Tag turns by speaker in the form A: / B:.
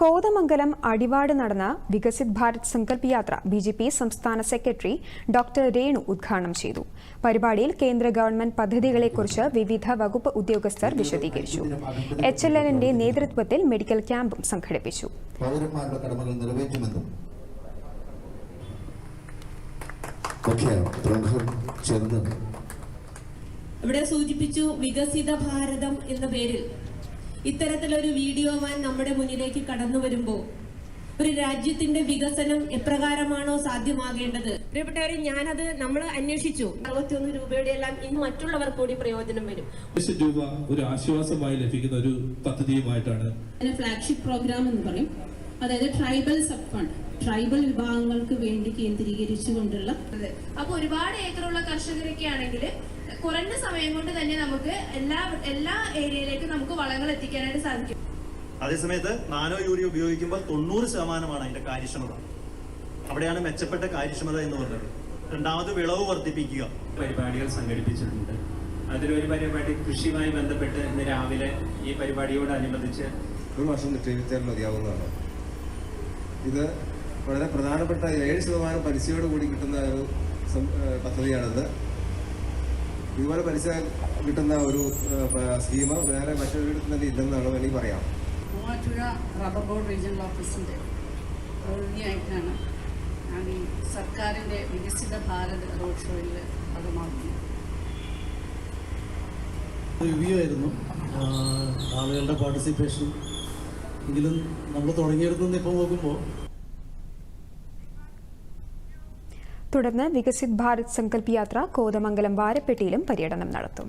A: കോതമംഗലം അടിവാട് നടന്ന Viksit Bharat Sankalp Yatra B J P സംസ്ഥാന secretary doctor Renu ഉദ്ഘാടനം ചെയ്തു. പരിപാടിയിൽ കേന്ദ്ര ഗവൺമെന്റ് പദ്ധതികളെക്കുറിച്ച് വിവിധ വകുപ്പ് ഉദ്യോഗസ്ഥർ വിശദീകരിച്ചു. എച്ച് എൽ എല്ലിന്റെ നേതൃത്വത്തിൽ മെഡിക്കൽ ക്യാമ്പും സംഘടിപ്പിച്ചു.
B: ഇവിടെ സൂചിപ്പിച്ചു വികസിത ഭാരതം എന്ന പേരിൽ ഇത്തരത്തിലൊരു വീഡിയോ വാൻ നമ്മുടെ മുന്നിലേക്ക് കടന്നു വരുമ്പോൾ ഒരു രാജ്യത്തിന്റെ വികസനം എപ്രകാരമാണോ സാധ്യമാകേണ്ടത്? പ്രിയപ്പെട്ടവരെ ഞാനത് നമ്മൾ അന്വേഷിച്ചു. അറുപത്തിയൊന്ന് രൂപയുടെ എല്ലാം ഇന്ന് മറ്റുള്ളവർ കൂടി പ്രയോജനം വരും.
C: ലക്ഷം രൂപ ഒരു ആശ്വാസമായി ലഭിക്കുന്ന ഒരു പദ്ധതിയുമായിട്ടാണ്
D: ഫ്ലാഗ്ഷിപ്പ് പ്രോഗ്രാം എന്ന് പറയും. അതായത് ട്രൈബൽ സബ് ഫണ്ട് ട്രൈബൽ വിഭാഗങ്ങൾക്ക് വേണ്ടി കേന്ദ്രീകരിച്ചുകൊണ്ടുള്ള
E: അപ്പൊ ഒരുപാട് ഏക്കറുള്ള കർഷകരൊക്കെ ആണെങ്കിൽ കുറഞ്ഞ സമയം കൊണ്ട് തന്നെ നമുക്ക് എല്ലാ എല്ലാ ഏരിയയിലേക്കും നമുക്ക് വളങ്ങൾ എത്തിക്കാനായിട്ട് സാധിക്കും.
F: അതേസമയത്ത് നാനോ യൂറിയ ഉപയോഗിക്കുമ്പോൾ തൊണ്ണൂറ് ശതമാനമാണ് അതിന്റെ കാര്യക്ഷമത. അവിടെയാണ് മെച്ചപ്പെട്ട കാര്യക്ഷമത എന്ന് പറഞ്ഞത്. രണ്ടാമത് വിളവ് വർദ്ധിപ്പിക്കുക.
G: പരിപാടികൾ സംഘടിപ്പിച്ചിട്ടുണ്ട്. അതിലൊരു പരിപാടി കൃഷിയുമായി ബന്ധപ്പെട്ട് ഇന്ന് രാവിലെ ഈ പരിപാടിയോടനുബന്ധിച്ച്
H: ഒരു വർഷം നിക്ഷേപിച്ചാൽ മതിയാവുന്നതാണ്. ഇത് വളരെ പ്രധാനപ്പെട്ട ഏഴ് ശതമാനം പലിശയോട് കൂടി കിട്ടുന്ന ഒരു പദ്ധതിയാണിത്. ഇതുപോലെ പലിശ കിട്ടുന്ന ഒരു സ്കീം വേറെ മറ്റൊരിടത്തും തന്നെ ഇല്ലെന്നാണ് വേണമെങ്കിൽ പറയാം.
D: മൂവാറ്റുപുഴ റബ്ബർ ബോർഡ് റീജിയണൽ ഓഫീസിന്റെ പ്രതിനിധിയായിട്ടാണ് ഞാൻ ഈ സർക്കാരിന്റെ വികസിത ഭാരത് റോഡ് ഷോയിൽ ഭാഗമാകുന്നത്
I: റിവ്യൂ ആയിരുന്നു. ആളുകളുടെ പാർട്ടിസിപ്പേഷൻ എങ്കിലും നമ്മൾ തുടങ്ങിയെടുത്തുനിന്ന് ഇപ്പോൾ നോക്കുമ്പോൾ
A: തുടർന്ന് വികസിത് ഭാരത് സങ്കല്പ് യാത്ര കോതമംഗലം വാരപ്പെട്ടിയിലും പര്യടനം നടത്തും.